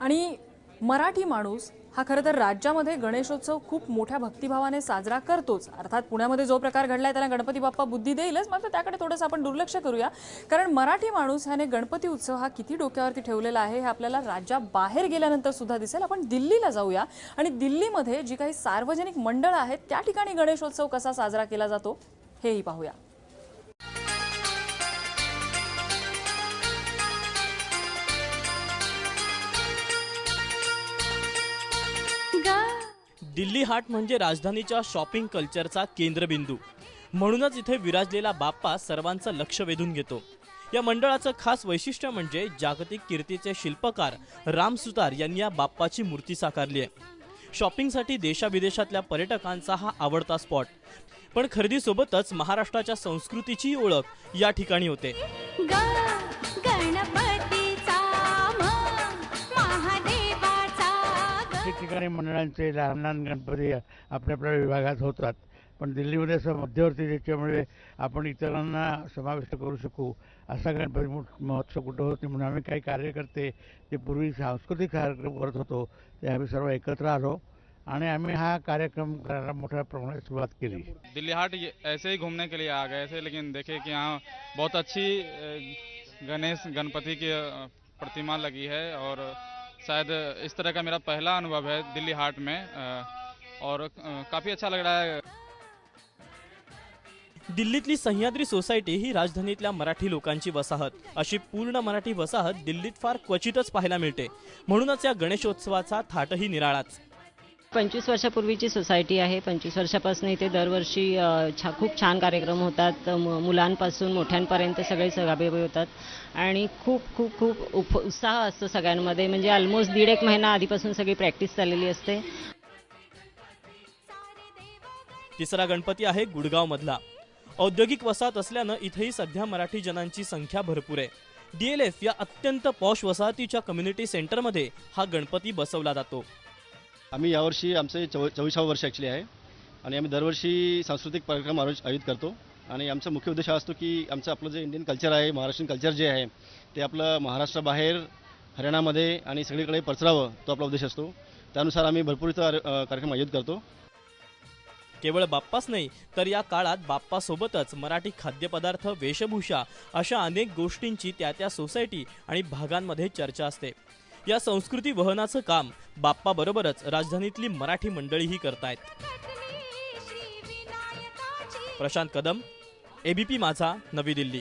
आणि मराठी माणूस हा खरं तर राज्यामध्ये गणेशोत्सव खूप मोठ्या भक्तिभावाने साजरा करतोच. अर्थात पुण्यामध्ये जो प्रकार घडलाय त्याला गणपती बाप्पा बुद्धी देईलच मात्र त्याकडे थोडंसं आपण दुर्लक्ष करूया. कारण मराठी माणूस ह्याने गणपती उत्सव हा किती डोक्यावरती ठेवलेला आहे हे आपल्याला राज्याबाहेर गेल्यानंतर सुद्धा दिसेल. आपण दिल्लीला जाऊया. आणि दिल्लीमध्ये जी काही सार्वजनिक मंडळं आहेत त्या ठिकाणी गणेशोत्सव कसा साजरा केला जातो हेही पाहूया. दिल्ली हाट म्हणजे राजधानीच्या शॉपिंग कल्चरचा केंद्रबिंदू. म्हणूनच इथे विराजलेला बाप्पा सर्वांचं लक्ष वेधून घेतो. या मंडळाचं खास वैशिष्ट्य म्हणजे जागतिक कीर्तीचे शिल्पकार राम सुतार यांनी या बाप्पाची मूर्ती साकारली आहे. शॉपिंगसाठी देशाविदेशातल्या पर्यटकांचा हा आवडता स्पॉट. पण खरेदीसोबतच महाराष्ट्राच्या संस्कृतीची ओळख या ठिकाणी होते. ठिकठिकाणी मंडळांचे लहान लहान गणपती आपल्या आपल्या विभागात होतात. पण दिल्लीमध्ये असं मध्यवर्ती त्याच्यामुळे आपण इतरांना समाविष्ट करू शकू. असा गणपती महोत्सव कुठं होती म्हणून आम्ही काही कार्यकर्ते जे पूर्वी सांस्कृतिक कार्यक्रम करत होतो ते आम्ही सर्व एकत्र आलो आणि आम्ही हा कार्यक्रम करायला मोठ्या प्रमाणात सुरुवात केली. दिल्ली हाट ऐसेही ऐसे ही घूमने के लिए आ गए थे लेकिन देखे कि यहाँ बहुत अच्छी गणेश गणपति की प्रतिमा लगी है और शायद इस तरह का मेरा पहला अनुभव है दिल्ली हाट में और काफ़ी अच्छा लग रहा है। दिल्लीतली सह्याद्री सोसायटी ही राजधानीतल्या मराठी लोकांची वसाहत. अशी पूर्ण मराठी वसाहत दिल्लीत फार क्वचितच पाहायला मिळते. म्हणूनच या गणेशोत्सवाचा थाटही निराळाच. पंचवीस वर्षापूर्वीची सोसायटी आहे. पंचवीस वर्षापासून इथे दरवर्षी छा खूप छान कार्यक्रम होतात. म- मुलांपासून मोठ्यांपर्यंत सगळे सहभागी होतात. आणि खूप खूप खूप उप उत्साह असतो सगळ्यांमध्ये. म्हणजे ऑलमोस्ट दीड एक महिना आधीपासून सगळी प्रॅक्टिस चाललेली असते. तिसरा गणपती आहे गुडगावमधला. औद्योगिक वसाहत असल्यानं इथेही सध्या मराठी जनांची संख्या भरपूर आहे. डीएलएफ या अत्यंत पॉश वसाहतीच्या कम्युनिटी सेंटरमध्ये हा गणपती बसवला जातो. आम्ही यावर्षी आमचे चौ चोवीसावं वर्ष ॲक्च्युली आहे. आणि आम्ही दरवर्षी सांस्कृतिक कार्यक्रम आयोजित करतो. आणि आमचा मुख्य उद्देश हा असतो की आमचं आपलं जे इंडियन कल्चर आहे महाराष्ट्रीयन कल्चर जे आहे ते आपलं महाराष्ट्राबाहेर हरियाणामध्ये आणि सगळीकडे पसरावं तो आपला उद्देश असतो. त्यानुसार आम्ही भरपूर इथं कार्यक्रम आयोजित करतो. केवळ बाप्पाच नाही तर या काळात बाप्पासोबतच मराठी खाद्यपदार्थ वेशभूषा अशा अनेक गोष्टींची त्या त्या सोसायटी आणि भागांमध्ये चर्चा असते. या संस्कृती वहनाचं काम बाप्पाबरोबरच राजधानीतली मराठी मंडळीही करतायत. प्रशांत कदम एबीपी माझा नवी दिल्ली.